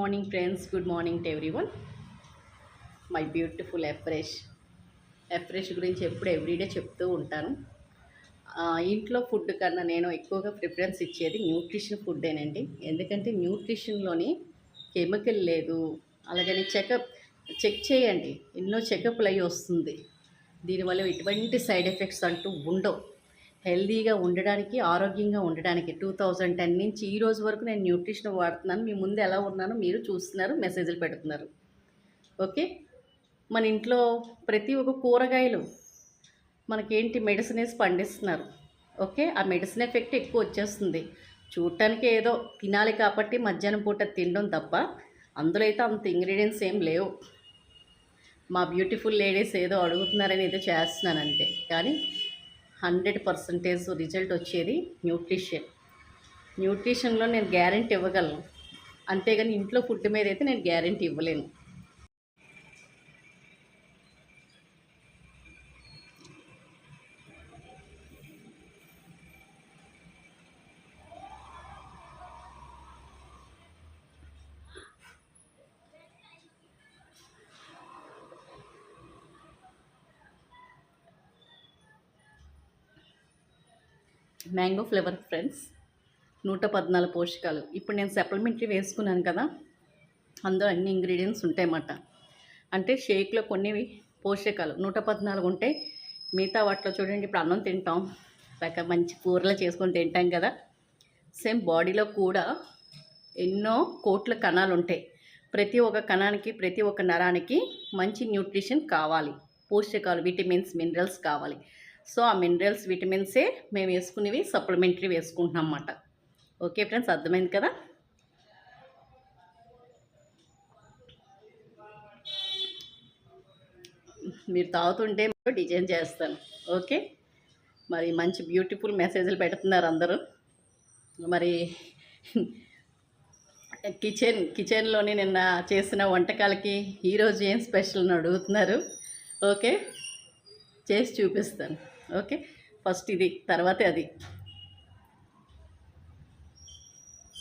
Morning friends good morning to everyone my beautiful afresh ఎఫ్రెష్ గురించి ఎప్పుడు ఎవ్రీడే చెప్తూ ఉంటాను. ఇంట్లో ఫుడ్ కన్నా నేను ఎక్కువగా ప్రిఫరెన్స్ ఇచ్చేది న్యూట్రిషన్ ఫుడ్డేనండి ఎందుకంటే న్యూట్రిషన్లోని కెమికల్ లేదు. అలాగని చెకప్ చెక్ చేయండి. ఎన్నో చెకప్లు అయ్యి వస్తుంది. దీనివల్ల ఎటువంటి సైడ్ ఎఫెక్ట్స్ అంటూ ఉండవు. హెల్దీగా ఉండడానికి ఆరోగ్యంగా ఉండడానికి. టూ థౌజండ్ టెన్ నుంచి ఈ రోజు వరకు నేను న్యూట్రిషన్ వాడుతున్నాను. మీ ముందు ఎలా ఉన్నానో మీరు చూస్తున్నారు మెసేజ్లు పెడుతున్నారు. ఓకే? మన ఇంట్లో ప్రతి ఒక్క కూరగాయలు మనకేంటి మెడిసిన్ వేసి పండిస్తున్నారు. ఓకే? ఆ మెడిసిన్ ఎఫెక్ట్ ఎక్కువ వచ్చేస్తుంది. చూడటానికి ఏదో తినాలి కాబట్టి మధ్యాహ్నం పూట తినడం తప్ప అందులో అయితే అంత ఇంగ్రీడియంట్స్ ఏం లేవు. మా బ్యూటిఫుల్ లేడీస్ ఏదో అడుగుతున్నారని ఏదో చేస్తున్నాను కానీ హండ్రెడ్ పర్సంటేజ్ రిజల్ట్ వచ్చేది న్యూట్రిషన్. న్యూట్రిషన్లో నేను గ్యారెంటీ ఇవ్వగలను. అంతేగాని ఇంట్లో ఫుడ్ మీద అయితే నేను గ్యారెంటీ ఇవ్వలేను. మ్యాంగో ఫ్లేవర్ ఫ్రెండ్స్ నూట పద్నాలుగు పోషకాలు. ఇప్పుడు నేను సప్లిమెంటరీ వేసుకున్నాను కదా అందులో అన్ని ఇంగ్రీడియంట్స్ ఉంటాయన్నమాట. అంటే షేక్లో కొన్ని పోషకాలు నూట పద్నాలుగు ఉంటాయి మిగతా వాటిలో చూడండి ఇప్పుడు అన్నం తింటాం. లేక మంచి కూరలు చేసుకొని తింటాం కదా. సేమ్ బాడీలో కూడా ఎన్నో కోట్ల కణాలు ఉంటాయి. ప్రతి ఒక్క కణానికి ప్రతి ఒక్క నరానికి మంచి న్యూట్రిషన్ కావాలి. పోషకాలు విటమిన్స్ మినరల్స్ కావాలి. సో ఆ మినరల్స్ విటమిన్సే మేము వేసుకునేవి సప్లిమెంటరీ వేసుకుంటున్నాం అన్నమాట. ఓకే ఫ్రెండ్స్ అర్థమైంది కదా? మీరు తాగుతుంటే డిజైన్ చేస్తాను. ఓకే? మరి మంచి బ్యూటిఫుల్ మెసేజ్లు పెడుతున్నారు అందరూ. మరి కిచెన్ కిచెన్లోని నిన్న చేసిన వంటకాలకి ఈరోజు ఏం స్పెషల్ అని అడుగుతున్నారు. ఓకే? చేసి చూపిస్తాను. ఓకే? ఫస్ట్ ఇది తర్వాతే అది.